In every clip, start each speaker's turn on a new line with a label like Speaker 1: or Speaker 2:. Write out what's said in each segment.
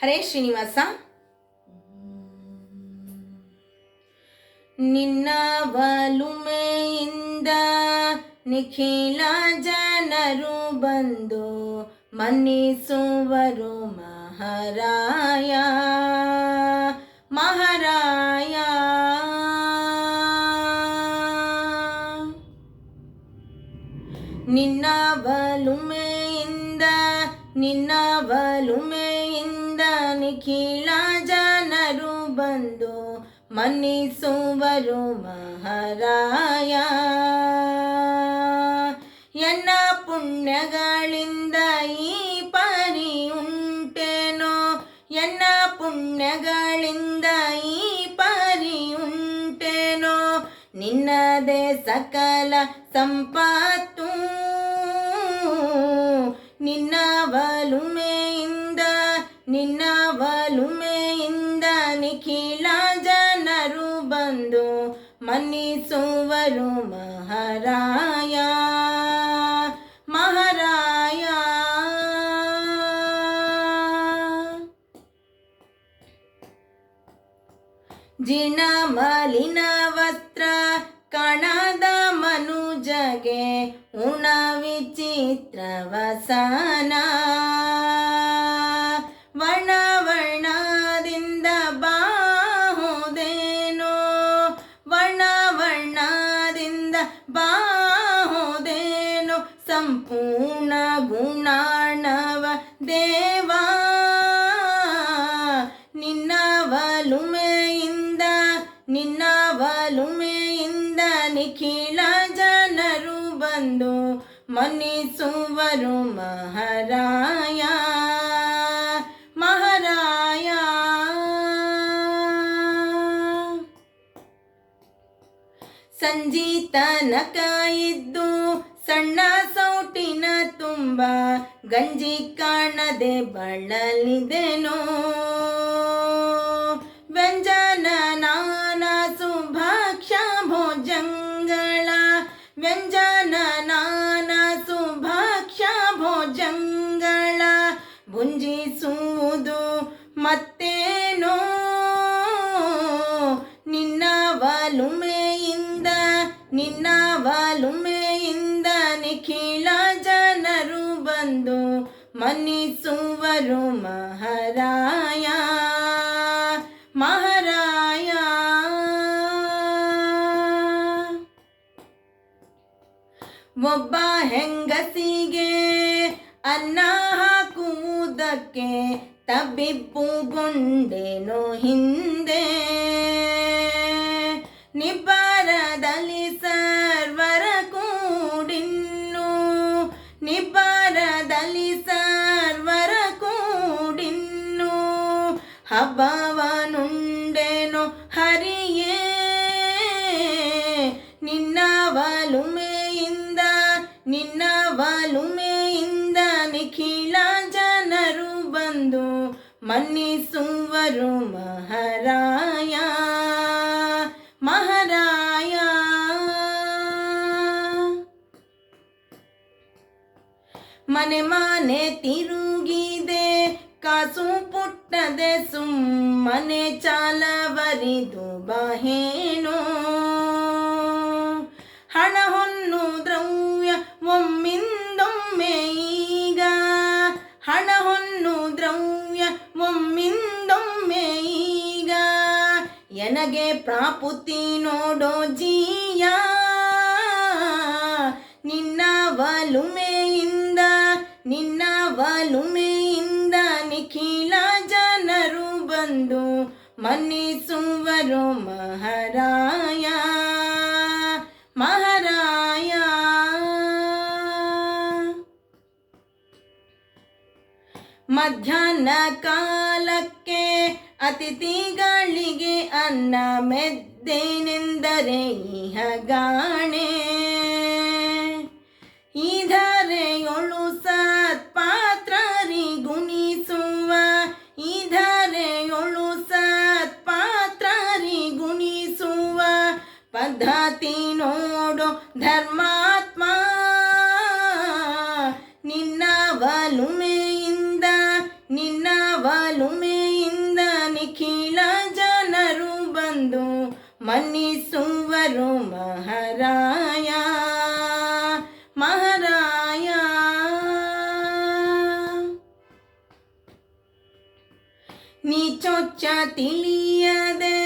Speaker 1: ಹರೇ ಶ್ರೀನಿವಾಸ. ನಿನ್ನ ಬಲುಮೆಯಿಂದ ನಿಖಿಲ ಜನರು ಬಂದು ಮನ್ನಿಸುವರು ಮಹಾರಾಯ. ಮಹಾರಾಯ. ನಿನ್ನ ಬಲುಮೆಯಿಂದ ನಿನ್ನ ಒಲುಮೆಯಿಂದ ನಿಖಿಲ ಜನರು ಬಂದು ಮನ್ನಿಸುವರು ಮಹಾರಾಯ. ಎನ್ನ ಪುಣ್ಯಗಳಿಂದ ಈ ಪರಿ ಉಂಟೇನೋ? ಎನ್ನ ಪುಣ್ಯಗಳಿಂದ ಈ ಪರಿ ಉಂಟೇನೋ? ನಿನ್ನದೇ ಸಕಲ ಸಂಪತ್ತು. ನಿನ್ನ ವಲುಮೆಯಿಂದ ನಿನ್ನ ಮನ್ನಿಸುವರು ಮಹಾರಾಯ ಮಹಾರಾಯ. ಜಿನ ಮಲಿನ ವಸ್ತ್ರ ಕಣದ ಮನುಜಗೆ ಉಣ ವಿಚಿತ್ರ ವಸನ. ನಿಖಿಲ ಜನರು ಬಂದು ಮನಿಸುವರು ಮಹಾರಾಯ. ಮಹಾರಾಯ. ಸಂಜೀತನಕ ಇದ್ದು ಸಣ್ಣ ಸೌಟಿನ ತುಂಬ ಗಂಜಿ ಕಾಣದೆ ಬಳಲಿದೆನೋ. ವ್ಯಂಜನ ನಾನಾ ಸುಭಾಕ್ಷ ಭೋಜಂಗಳ ಭುಂಜಿಸುವುದು ಮತ್ತೇನೋ ನಿನ್ನ ವಲುಮೆಯಿಂದ ನಿನ್ನ ವಲುಮೆಯಿಂದ ನಿಖಿಲ ಜನರು ಬಂದು ಮನ್ನಿಸುವರು ಮಹಾರಾಯ ಒಬ್ಬ ಹೆಂಗಸಿಗೆ ಅನ್ನ ಹಾಕುವುದಕ್ಕೆ ತಬ್ಬಿಬ್ಬುಗೊಂಡೆನೋ ಹಿಂದೆ. ನಿಬ್ಬರದಲ್ಲಿ ಸರ್ವರ ಕೂಡಿನ್ನು ನಿಬ್ಬರದಲ್ಲಿ ಸರ್ವರ ಕೂಡಿನ್ನು ಹಬ್ಬವನುಂಡೆನೋ ಹರಿಯೇ ಮನ್ನಿಸುವರು ಮಹಾರಾಯ ಮಹಾರಾಯ. ಮನೆ ಮನೆ ತಿರುಗಿದೆ ಕಾಸು ಪುಟ್ಟದೆ ಸುಮ್ಮನೆ ಚಾಲವರಿದು ಬಹೇನೋ. ಎನಗೆ ಪ್ರಾಪುತಿ ನೋಡೋ ಜೀಯ. ನಿನ್ನ ವಲುಮೆಯಿಂದ ನಿನ್ನ ವಲುಮೆಯಿಂದ ನಿಖಿಲ ಜನರು ಬಂದು ಮನ್ನಿಸುವರು ಮಹಾರಾಯ. ಮಹಾರಾಯ. ಮಧ್ಯಾಹ್ನ ಕಾಲಕ್ಕೆ ಅತಿಥಿಗಳಿಗೆ ಅನ್ನ ಮೆದ್ದೇನೆಂದರೆ ಇಹ ಗಾಣೆ. ಈ ಧಾರೆಯೊಳು ಸತ್ಪಾತ್ರರಿ ಗುಣಿಸುವ ಈ ಧಾರೆಯೊಳು ಸತ್ಪಾತ್ರರಿ ಗುಣಿಸುವ, ಪದ್ಧತಿ ನೋಡೋ ಧರ್ಮಾತ್ಮ ನಿಖಿಲ ಜನರು ಬಂದು ಮನ್ನಿಸುವರು ಮಹಾರಾಯ ಮಹಾರಾಯ. ನೀಚೊಚ್ಚ ತಿಳಿಯದೆ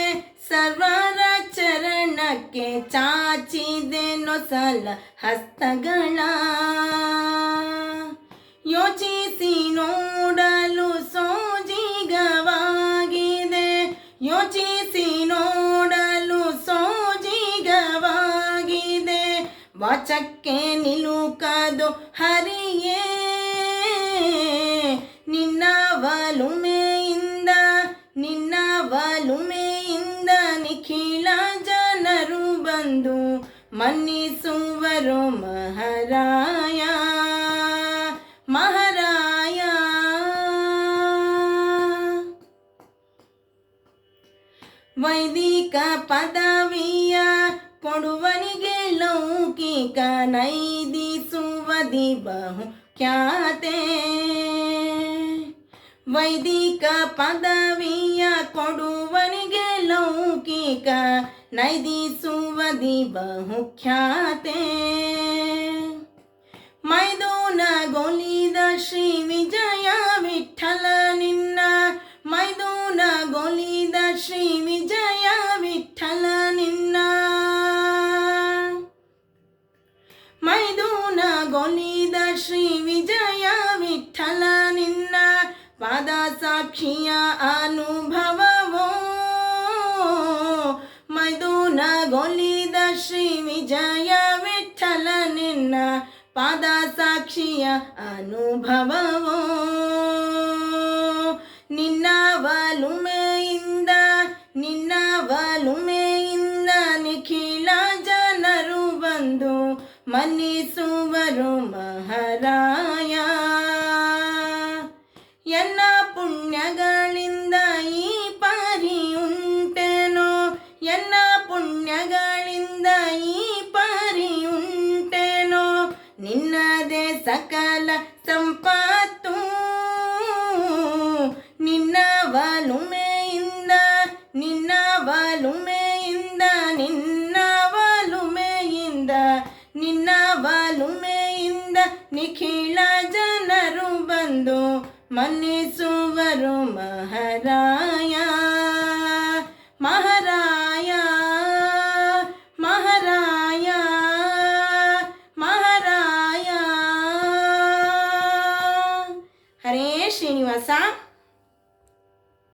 Speaker 1: ಸರ್ವರ ಚರಣಕ್ಕೆ ಚಾಚಿದೆ ನೊಸಲ ಹಸ್ತಗಳ. ಯೋಚಿಸಿ ನೋಡಲು ವಾಚಕ್ಕೆ ನಿಲುಕದು, ಹರಿಯೇ. ನಿನ್ನ ವಲುಮೆಯಿಂದ ನಿನ್ನ ವಲುಮೆಯಿಂದ ನಿಖಿಲ ಜನರು ಬಂದು ಮನ್ನಿಸುವರು ಮಹಾರಾಯ ಮಹಾರಾಯ. ವೈದಿಕ ಪದವಿಯ ಕೊಡುವನಿಗೆ ಲೌಕಿಕ ನೈದಿಸುವದಿ ಬಹು ಖ್ಯಾತೆ ವೈದಿಕ ಪದವಿಯ ಕೊಡುವನಿಗೆ ಲೌಕಿಕ ನೈದಿಸುವದಿ ಬಹು ಖ್ಯಾತೆ ಮೈದೂನ ಗೋಲಿದ ಶ್ರೀ ವಿಜಯ ವಿಠಲ ನಿನ್ನ ಸಾಕ್ಷಿಯ ಅನುಭವವೋ? ನಿನ್ನ ವಲುಮೆಯಿಂದ ನಿನ್ನ ವಲುಮೆಯಿಂದ ನಿಖಿಲ ಜನರು ಬಂದು ಮನ್ನಿಸುವರು